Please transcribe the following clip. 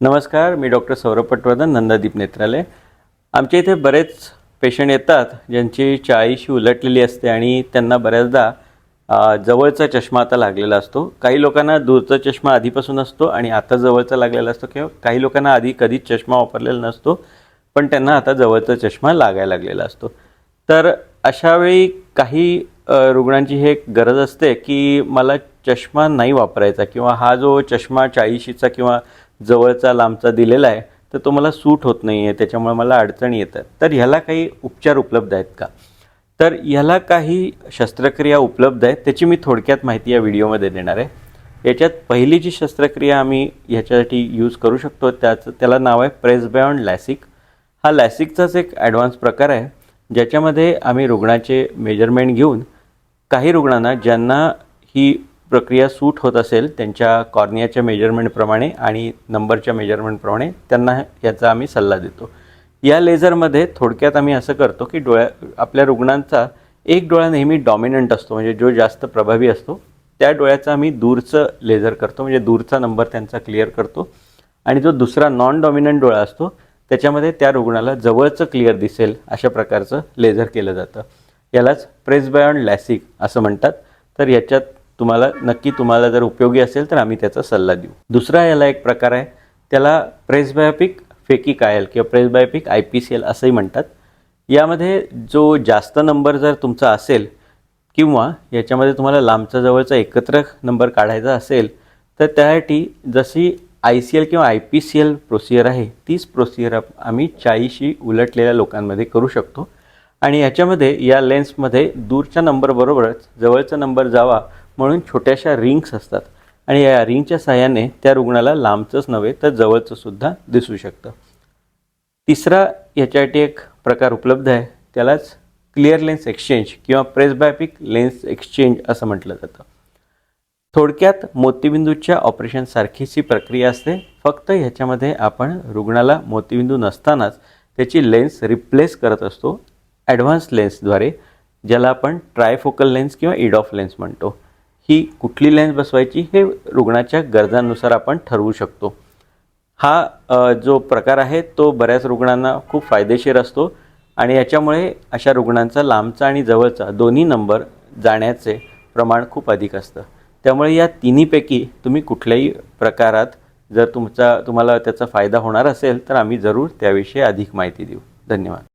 नमस्कार मी डॉक्टर सौरभ पटवर्धन नंदादीप नेत्रालय. आमच्या इथे बरेच पेशंट येतात ज्यांची चाळीशी उलटलेली असते आणि त्यांना बऱ्याचदा जवळचा चष्मा आता लागलेला असतो. काही लोकांना दूरचा चष्मा आधीपासून असतो आणि आता जवळचा लागलेला असतो किंवा काही लोकांना आधी कधीच चष्मा वापरलेला नसतो पण त्यांना आता जवळचा चष्मा लागायला लागलेला असतो. तर अशावेळी काही रुग्णांची हे एक गरज असते की मला चष्मा नाही वापरायचा किंवा हा जो चष्मा चाळीशीचा किंवा जवळचा लांबचा दिलेला आहे तर तो मला सूट होत नाही आहे त्याच्यामुळे मला अडचणी येतात. तर ह्याला काही उपचार उपलब्ध आहेत का? तर ह्याला काही शस्त्रक्रिया उपलब्ध आहेत त्याची मी थोडक्यात माहिती या व्हिडिओमध्ये देणार आहे. याच्यात पहिली जी शस्त्रक्रिया आम्ही ह्याच्यासाठी यूज करू शकतो त्याचं त्याला नाव आहे प्रेस लॅसिक. हा लॅसिकचाच एक ॲडव्हान्स प्रकार आहे ज्याच्यामध्ये आम्ही रुग्णाचे मेजरमेंट घेऊन काही रुग्णांना ज्यांना ही प्रक्रिया सूट होत असेल त्यांच्या कॉर्नियाच्या मेजरमेंटप्रमाणे आणि नंबरच्या मेजरमेंटप्रमाणे त्यांना याचा आम्ही सल्ला देतो. या लेझरमध्ये थोडक्यात आम्ही असं करतो की डोळ्या आपल्या रुग्णांचा एक डोळा नेहमी डॉमिनंट असतो म्हणजे जो जास्त प्रभावी असतो त्या डोळ्याचा आम्ही दूरचं लेझर करतो म्हणजे दूरचा नंबर त्यांचा क्लिअर करतो. आणि जो दुसरा नॉन डॉमिनंट डोळा असतो त्याच्यामध्ये त्या रुग्णाला जवळचं क्लिअर दिसेल अशा प्रकारचं लेझर केलं जातं. यालाच प्रेसबायॉन लॅसिक असं म्हणतात. तर याच्यात तुम्हाला नक्की तुम्हाला जर उपयोगी असेल तर आम्ही त्याचा सल्ला देऊ. दुसरा याला एक प्रकार आहे त्याला प्रेसबायोपिक फेकिक किंवा presbyopic I P C L असंही म्हणतात. यामध्ये जो जास्त नंबर जर तुमचा असेल किंवा याच्यामध्ये तुम्हाला लांबचा जवळचा एकत्र नंबर काढायचा असेल तर त्यासाठी जशी आय सी एल किंवा I P C L procedure आहे तीच प्रोसिजर आम्ही चाळीशी उलटलेल्या लोकांमध्ये करू शकतो. आणि याच्यामध्ये या लेन्समध्ये दूरच्या नंबरबरोबरच जवळचा नंबर जावा म्हणून छोट्याशा रिंग्स असतात. आणि या रिंगच्या सहाय्याने त्या रुग्णाला लांबचंच नव्हे तर जवळचं सुद्धा दिसू शकतं. तिसरा याच्यासाठी एक प्रकार उपलब्ध आहे. त्यालाच क्लिअर लेन्स एक्सचेंज किंवा प्रेसबायोपिक लेन्स एक्सचेंज असं म्हटलं जातं. थोडक्यात मोतीबिंदूच्या ऑपरेशनसारखीच ही प्रक्रिया असते. फक्त ह्याच्यामध्ये आपण रुग्णाला मोतीबिंदू नसतानाच त्याची लेन्स रिप्लेस करत असतो. ॲडव्हान्स लेन्सद्वारे ज्याला आपण ट्रायफोकल लेन्स किंवा इडॉफ लेन्स म्हणतो. ही कुठली लेन्स बसवायची हे रुग्णाच्या गरजांनुसार आपण ठरवू शकतो. हा जो प्रकार आहे तो बऱ्याच रुग्णांना खूप फायदेशीर असतो आणि याच्यामुळे अशा रुग्णांचा लांबचा आणि जवळचा दोन्ही नंबर जाण्याचे प्रमाण खूप अधिक असतं. त्यामुळे या तिन्हीपैकी तुम्ही कुठल्याही प्रकारात जर तुमचा तुम्हाला त्याचा फायदा होणार असेल तर आम्ही जरूर त्याविषयी अधिक माहिती देऊ. धन्यवाद.